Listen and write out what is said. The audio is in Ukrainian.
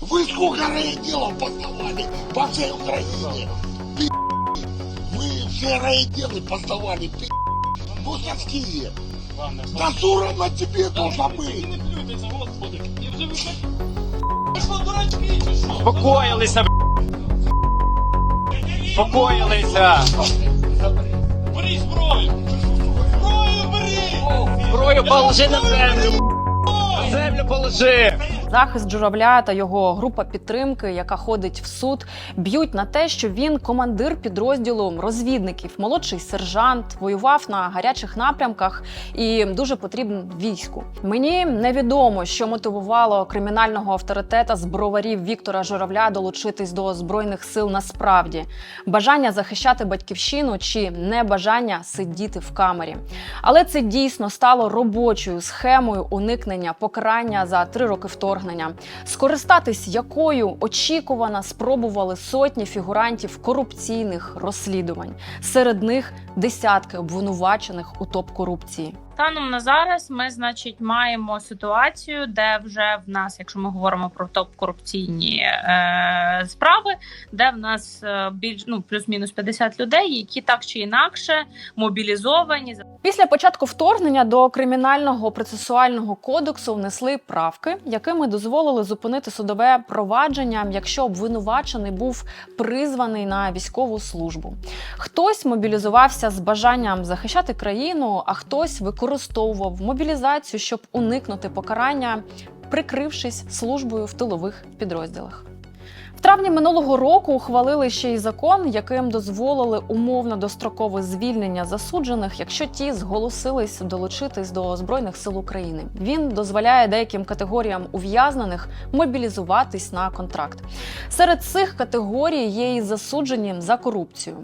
Вы сколько райотделов поздавали по всей Украине? Ты Вы все райотделы поздавали, ты Бусовские. Да сурно тебе должно быть. Не плюйтеся, господи. І вже ви так... Ви що, дурачки чи що? Спокоїлися, б***ь. Спокоїлися. Беріть зброю! Зброю беріть! Зброю положи на землю. Землю положи. Захист журавля та його група підтримки, яка ходить в суд, б'ють на те, що він командир підрозділу розвідників, молодший сержант, воював на гарячих напрямках і дуже потрібен війську. Мені невідомо, що мотивувало кримінального авторитета з броварів Віктора Журавля долучитись до збройних сил насправді бажання захищати батьківщину чи небажання сидіти в камері. Але це дійсно стало робочою схемою уникнення покарання за три роки вторгнення, скористатись якою очікувано спробували сотні фігурантів корупційних розслідувань. Серед них десятки обвинувачених у топ-корупції. Станом на зараз ми, значить, маємо ситуацію, де вже в нас, якщо ми говоримо про топ корупційні е, справи, де в нас е, більш ну плюс-мінус 50 людей, які так чи інакше мобілізовані Після початку вторгнення до кримінального процесуального кодексу внесли правки, якими дозволили зупинити судове провадження, якщо обвинувачений був призваний на військову службу. Хтось мобілізувався з бажанням захищати країну, а хтось використовував мобілізацію, щоб уникнути покарання, прикрившись службою в тилових підрозділах. В травні минулого року ухвалили ще й закон, яким дозволили умовно дострокове звільнення засуджених, якщо ті зголосились долучитись до збройних сил України. Він дозволяє деяким категоріям ув'язнених мобілізуватись на контракт. Серед цих категорій є і засуджені за корупцію.